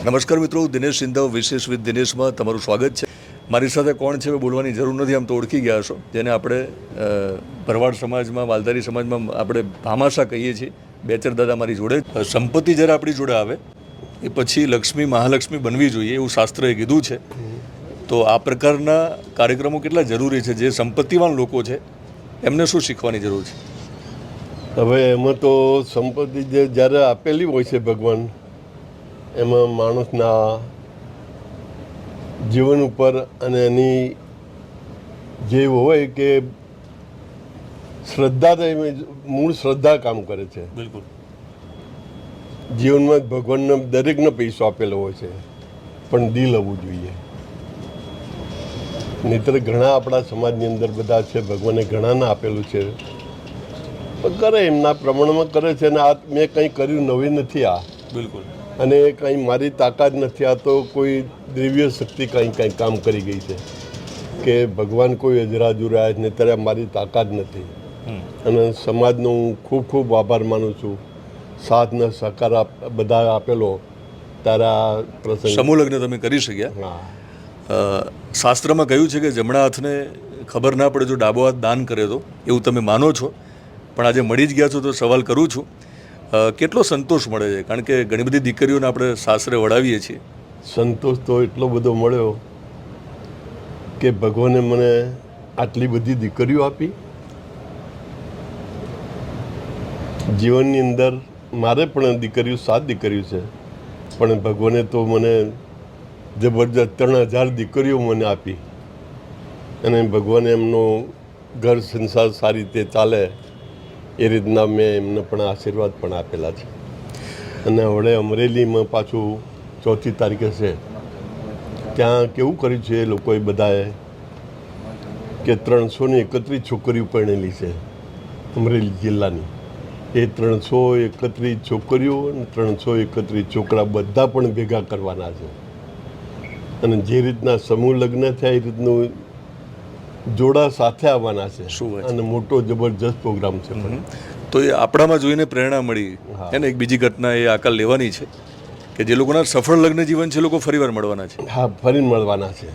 નમસ્કાર મિત્રો, દિનેશ સિંધવ, વિશેષ વિથ દિનેશમાં તમારું સ્વાગત છે. મારી સાથે કોણ છે બોલવાની જરૂર નથી, આમ તો ઓળખી ગયા છો જેને આપણે ભરવાડ સમાજમાં, વાલધારી સમાજમાં આપણે ભામાશા કહીએ છીએ. બે ચાર દાદા મારી જોડે સંપત્તિ જ્યારે આપણી જોડે આવે, એ પછી લક્ષ્મી, મહાલક્ષ્મી બનવી જોઈએ એવું શાસ્ત્રએ કીધું છે. તો આ પ્રકારના કાર્યક્રમો કેટલા જરૂરી છે? જે સંપત્તિવાન લોકો છે, એમને શું શીખવાની જરૂર છે? હવે એમાં તો સંપત્તિ જે જ્યારે આપેલી હોય છે ભગવાન એમાં માણસના જીવન ઉપર અને એની જે હોય કે શ્રદ્ધા મૂળ શ્રદ્ધા કામ કરે છે. બિલકુલ. જીવનમાં ભગવાનને દરેકને પૈસો આપેલો હોય છે પણ દિલ હોવું જોઈએ. નહીતર ઘણા આપણા સમાજની અંદર બધા છે ભગવાને ઘણાને આપેલું છે. પણ કરે એમના પ્રમાણમાં કરે છે અને આ મેં કંઈ કર્યું નવી નથી આ. બિલકુલ. અને કંઈ મારી તાકાત નથી આ તો કોઈ દિવ્ય શક્તિ કંઈ કંઈ કામ કરી ગઈ છે. કે ભગવાન કોઈ અજરાજુ રહ્યા છે ત્યારે મારી તાકાત નથી. અને સમાજનો હું ખૂબ ખૂબ આભાર માનું છું. સાથને સહકાર આપ બધા આપેલો તારા પ્રસંગ સમૂહ લગ્ન તમે કરી શક્યા. શાસ્ત્રમાં કહ્યું છે કે જમણા હાથને ખબર ના પડે જો ડાબો હાથ દાન કરે તો એવું તમે માનો છો. પણ આજે મળી જ ગયા છો તો સવાલ કરું છું. કેટલો સંતોષ મળે છે? કારણ કે ઘણી બધી દીકરીઓને આપણે સાસરે વડાવીએ છીએ. સંતોષ તો એટલો બધો મળ્યો કે ભગવાને મને આટલી બધી દીકરીઓ આપી. જીવનની અંદર મારે પણ દીકરીઓ, સાત દીકરીઓ છે. પણ ભગવાને તો મને જબરજસ્ત ત્રણ હજાર દીકરીઓ મને આપી. અને ભગવાને એમનો ઘર, સંસાર સારી રીતે ચાલે. એ રીતના મેં એમને પણ આશીર્વાદ પણ આપેલા છે. અને હવે અમરેલીમાં પાછું ચોથી તારીખે છે. ત્યાં કેવું કર્યું છે એ લોકોએ બધાએ? કે ત્રણસો ને એકત્રીસ છોકરીઓ પરણેલી છે અમરેલી જિલ્લાની. એ ત્રણસો એકત્રીસ છોકરીઓ અને ત્રણસો એકત્રીસ છોકરા બધા પણ ભેગા કરવાના છે. અને જે રીતના સમૂહ લગ્ન થયા એ રીતનું જોડા સાથે આવવાના છે શું અને મોટો જબરજસ્ત પ્રોગ્રામ છે તો એ આપણામાં જોઈને પ્રેરણા મળી. એને એક બીજી ઘટના એ આકાર લેવાની છે કે જે લોકોના સફળ લગ્ન જીવન છે લોકો ફરીવાર મળવાના છે. હા ફરી મળવાના છે.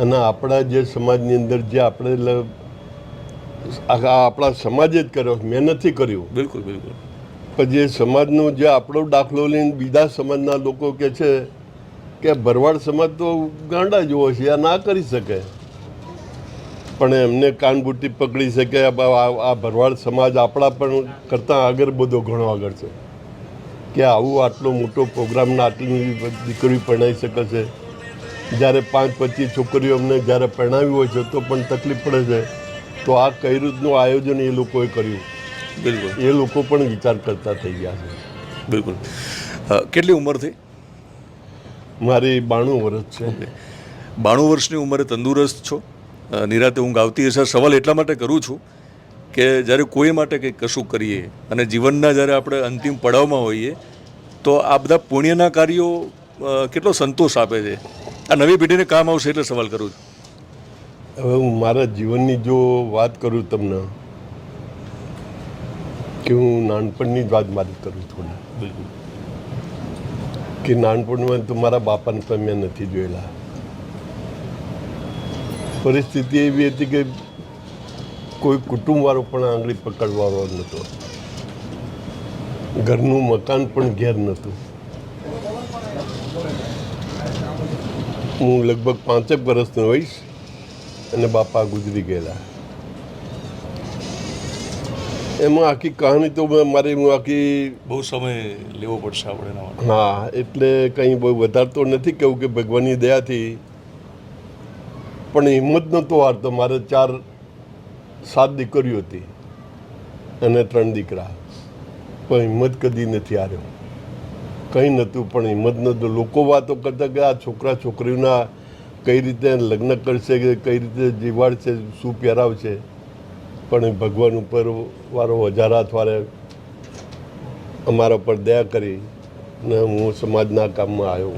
અને આપણા જે સમાજની અંદર જે આપણે આપણા સમાજે જ કર્યો મેં નથી કર્યું. બિલકુલ બિલકુલ. પણ જે સમાજનો જે આપણો દાખલો લઈને બીજા સમાજના લોકો કે છે કે ભરવાડ સમાજ તો ગાંડા જેવો છે આ ના કરી શકે. પણ એમને કાનબુટ્ટી પકડી શકે આ આ- ભરવાડ સમાજ આપણા પણ કરતાં આગળ બધો ઘણો આગળ છે. કે આવું આટલો મોટો પ્રોગ્રામના આટલી દીકરીઓ પરણાવી શકે છે. જ્યારે પાંચ પચીસ છોકરીઓ અમને જ્યારે પરણાવી હોય છે તો પણ તકલીફ પડે છે. તો આ કઈ રીતનું આયોજન એ લોકોએ કર્યું. બિલકુલ. એ લોકો પણ વિચાર કરતા થઈ ગયા છે. બિલકુલ. કેટલી ઉંમર થઈ? મારી બાણું વર્ષ છે. બાણું વર્ષની ઉંમરે તંદુરસ્ત છો? નિરાતે ઊંઘ આવતી હશે. સવાલ એટલા માટે કરું છું કે જ્યારે કોઈ માટે કંઈક કશું કરીએ અને જીવનના જ્યારે આપણે અંતિમ પડાવમાં હોઈએ તો આ બધા પુણ્યના કાર્યો કેટલો સંતોષ આપે છે. આ નવી પેઢીને કામ આવશે એટલે સવાલ કરું છું. હવે હું મારા જીવનની જો વાત કરું તમને કે હું નાનપણની જ વાત મારી કરું થોડી કે નાનપણમાં તો મારા બાપાને તમે નથી જોયેલા. પરિસ્થિતિ એવી હતી કે કોઈ કુટુંબવાળો પણ આંગળી પકડવાળો નહોતો. ઘરનું મકાન પણ ઘેર નહોતું. હું લગભગ પાંચેક વર્ષનો હોઈશ અને બાપા ગુજરી ગયેલા. એમાં આખી કહાની તો મારે હું આખી બહુ સમય લેવો પડશે આપણે હા એટલે કંઈ બહુ વધારતો નથી કહું કે ભગવાનની દયાથી પણ હિંમત નહોતો હારતો. મારે ચાર, સાત દીકરીઓ હતી અને ત્રણ દીકરા. પણ હિંમત કદી નથી હાર્યો. કંઈ નહોતું, પણ હિંમત નહોતું. લોકો વાતો કરતા કે આ છોકરા છોકરીઓના કઈ રીતે લગ્ન કરશે, કે કઈ રીતે જીવાડશે, શું પહેરાવશે. પણ ભગવાન ઉપર વારો હજાર હાથ અમારા પર દયા કરી ને હું સમાજના કામમાં આવ્યો.